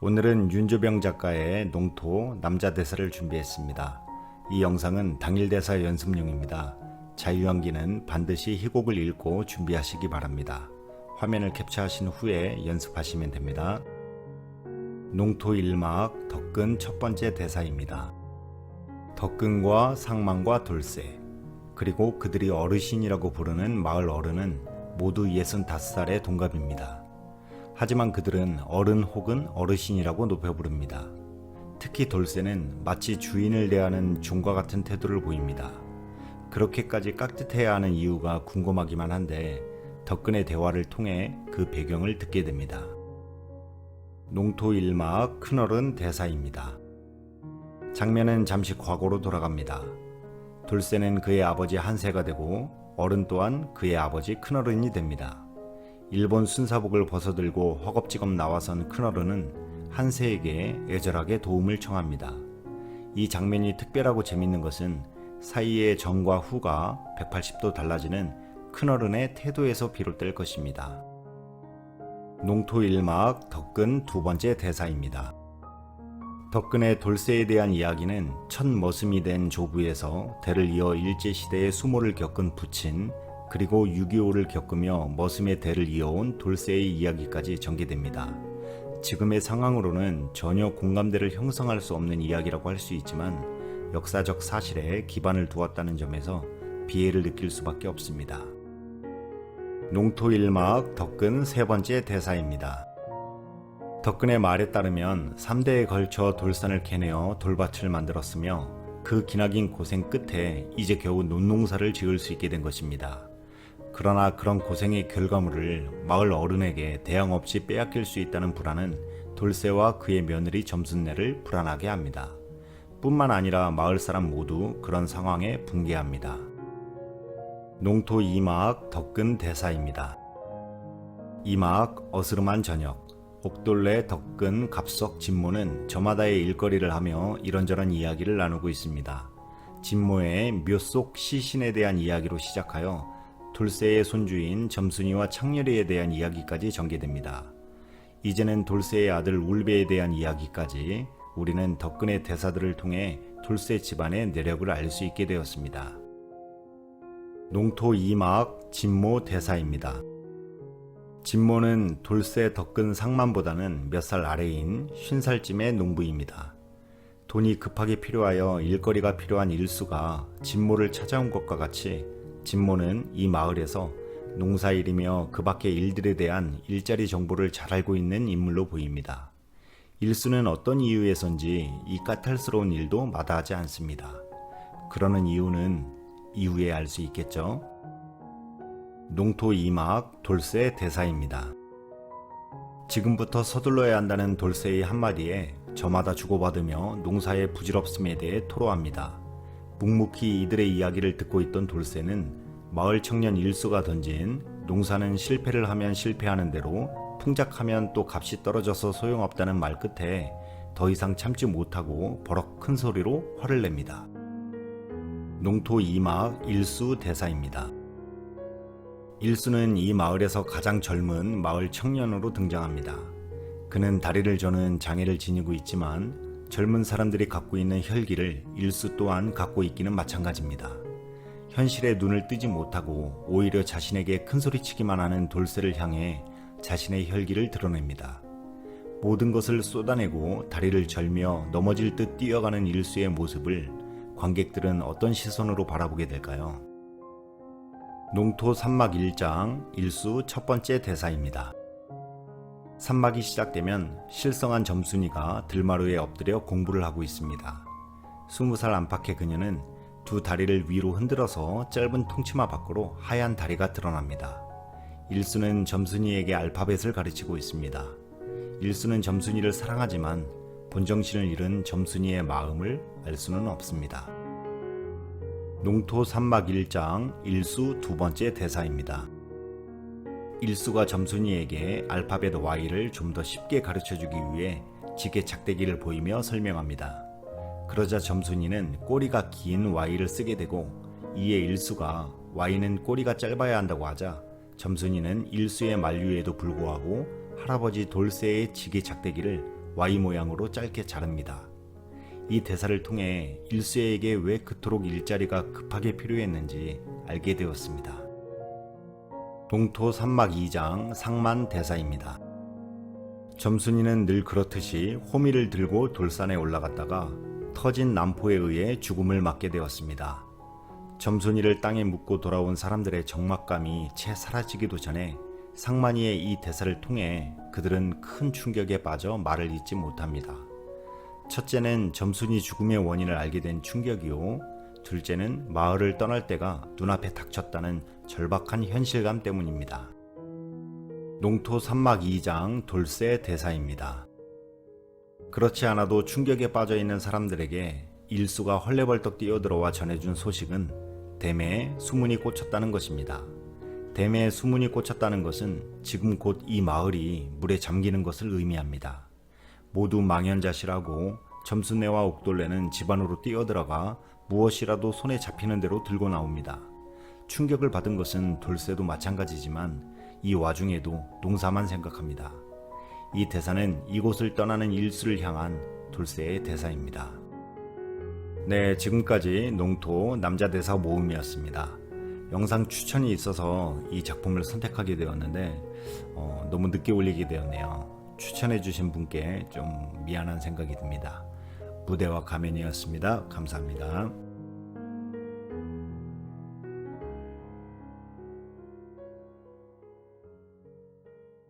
오늘은 윤조병 작가의 농토 남자 대사를 준비했습니다. 이 영상은 당일 대사 연습용입니다. 자유연기는 반드시 희곡을 읽고 준비하시기 바랍니다. 화면을 캡처하신 후에 연습하시면 됩니다. 농토 일막 덕근 첫 번째 대사입니다. 덕근과 상망과 돌쇠 그리고 그들이 어르신이라고 부르는 마을 어른은 모두 65살의 동갑입니다. 하지만 그들은 어른 혹은 어르신이라고 높여 부릅니다. 특히 돌쇠는 마치 주인을 대하는 종과 같은 태도를 보입니다. 그렇게까지 깍듯해야 하는 이유가 궁금하기만 한데 덕근의 대화를 통해 그 배경을 듣게 됩니다. 농토 일막 큰어른 대사입니다. 장면은 잠시 과거로 돌아갑니다. 돌쇠는 그의 아버지 한세가 되고 어른 또한 그의 아버지 큰어른이 됩니다. 일본 순사복을 벗어들고 허겁지겁 나와선 큰어른은 한세에게 애절하게 도움을 청합니다. 이 장면이 특별하고 재밌는 것은 사이의 전과 후가 180도 달라지는 큰어른의 태도에서 비롯될 것입니다. 농토 일막 덕근 두 번째 대사입니다. 덕근의 돌쇠에 대한 이야기는 첫 머슴이 된 조부에서 대를 이어 일제시대의 수모를 겪은 부친 그리고 6.25를 겪으며 머슴의 대를 이어온 돌쇠의 이야기까지 전개됩니다. 지금의 상황으로는 전혀 공감대를 형성할 수 없는 이야기라고 할 수 있지만 역사적 사실에 기반을 두었다는 점에서 비애를 느낄 수밖에 없습니다. 농토 일막 덕근 세 번째 대사입니다. 덕근의 말에 따르면 3대에 걸쳐 돌산을 캐내어 돌밭을 만들었으며 그 기나긴 고생 끝에 이제 겨우 논농사를 지을 수 있게 된 것입니다. 그러나 그런 고생의 결과물을 마을 어른에게 대양 없이 빼앗길 수 있다는 불안은 돌쇠와 그의 며느리 점순네를 불안하게 합니다. 뿐만 아니라 마을 사람 모두 그런 상황에 붕괴합니다. 농토 이막 덕근 대사입니다. 이막 어스름한 저녁 옥돌레 덕근 갑석 진모는 저마다의 일거리를 하며 이런저런 이야기를 나누고 있습니다. 진모의 묘속 시신에 대한 이야기로 시작하여 돌쇠의 손주인 점순이와 창렬이에 대한 이야기까지 전개됩니다. 이제는 돌쇠의 아들 울베에 대한 이야기까지 우리는 덕근의 대사들을 통해 돌쇠 집안의 내력을 알 수 있게 되었습니다. 농토 이막 진모 대사입니다. 진모는 돌쇠 덕근 상만보다는 몇 살 아래인 50살쯤의 농부입니다. 돈이 급하게 필요하여 일거리가 필요한 일수가 진모를 찾아온 것과 같이 진모는 이 마을에서 농사일이며 그 밖의 일들에 대한 일자리 정보를 잘 알고 있는 인물로 보입니다. 일수는 어떤 이유에선지 이 까탈스러운 일도 마다하지 않습니다. 그러는 이유는 이후에 알 수 있겠죠? 농토 이막 돌쇠 대사입니다. 지금부터 서둘러야 한다는 돌쇠의 한마디에 저마다 주고받으며 농사의 부질없음에 대해 토로합니다. 묵묵히 이들의 이야기를 듣고 있던 돌쇠는 마을 청년 일수가 던진 농사는 실패를 하면 실패하는 대로 풍작하면 또 값이 떨어져서 소용없다는 말 끝에 더 이상 참지 못하고 버럭 큰 소리로 화를 냅니다. 농토 이막 일수 대사입니다. 일수는 이 마을에서 가장 젊은 마을 청년으로 등장합니다. 그는 다리를 저는 장애를 지니고 있지만 젊은 사람들이 갖고 있는 혈기를 일수 또한 갖고 있기는 마찬가지입니다. 현실에 눈을 뜨지 못하고 오히려 자신에게 큰 소리치기만 하는 돌쇠를 향해 자신의 혈기를 드러냅니다. 모든 것을 쏟아내고 다리를 절며 넘어질 듯 뛰어가는 일수의 모습을 관객들은 어떤 시선으로 바라보게 될까요? 농토 산막 1장 일수 첫 번째 대사입니다. 산막이 시작되면 실성한 점순이가 들마루에 엎드려 공부를 하고 있습니다. 20살 안팎의 그녀는 두 다리를 위로 흔들어서 짧은 통치마 밖으로 하얀 다리가 드러납니다. 일수는 점순이에게 알파벳을 가르치고 있습니다. 일수는 점순이를 사랑하지만 본정신을 잃은 점순이의 마음을 알 수는 없습니다. 농토 산막 1장 일수 두 번째 대사입니다. 일수가 점순이에게 알파벳 Y를 좀 더 쉽게 가르쳐 주기 위해 지게 작대기를 보이며 설명합니다. 그러자 점순이는 꼬리가 긴 Y를 쓰게 되고 이에 일수가 Y는 꼬리가 짧아야 한다고 하자 점순이는 일수의 만류에도 불구하고 할아버지 돌쇠의 지게 작대기를 Y 모양으로 짧게 자릅니다. 이 대사를 통해 일수에게 왜 그토록 일자리가 급하게 필요했는지 알게 되었습니다. 동토 산막 2장 상만 대사입니다. 점순이는 늘 그렇듯이 호미를 들고 돌산에 올라갔다가 터진 난포에 의해 죽음을 맞게 되었습니다. 점순이를 땅에 묻고 돌아온 사람들의 적막감이 채 사라지기도 전에 상만이의 이 대사를 통해 그들은 큰 충격에 빠져 말을 잇지 못합니다. 첫째는 점순이 죽음의 원인을 알게 된 충격이요. 둘째는 마을을 떠날 때가 눈앞에 닥쳤다는 절박한 현실감 때문입니다. 농토 산막 2장 돌쇠 대사입니다. 그렇지 않아도 충격에 빠져 있는 사람들에게 일수가 헐레벌떡 뛰어들어와 전해준 소식은 댐에 수문이 꽂혔다는 것입니다. 댐에 수문이 꽂혔다는 것은 지금 곧 이 마을이 물에 잠기는 것을 의미합니다. 모두 망연자실하고 점순네와 옥돌레는 집 안으로 뛰어들어가 무엇이라도 손에 잡히는 대로 들고 나옵니다. 충격을 받은 것은 돌쇠도 마찬가지지만 이 와중에도 농사만 생각합니다. 이 대사는 이곳을 떠나는 일수를 향한 돌쇠의 대사입니다. 네, 지금까지 농토 남자 대사 모음이었습니다. 영상 추천이 있어서 이 작품을 선택하게 되었는데 어, 너무 늦게 올리게 되었네요. 추천해주신 분께 좀 미안한 생각이 듭니다. 무대와 가면이었습니다. 감사합니다.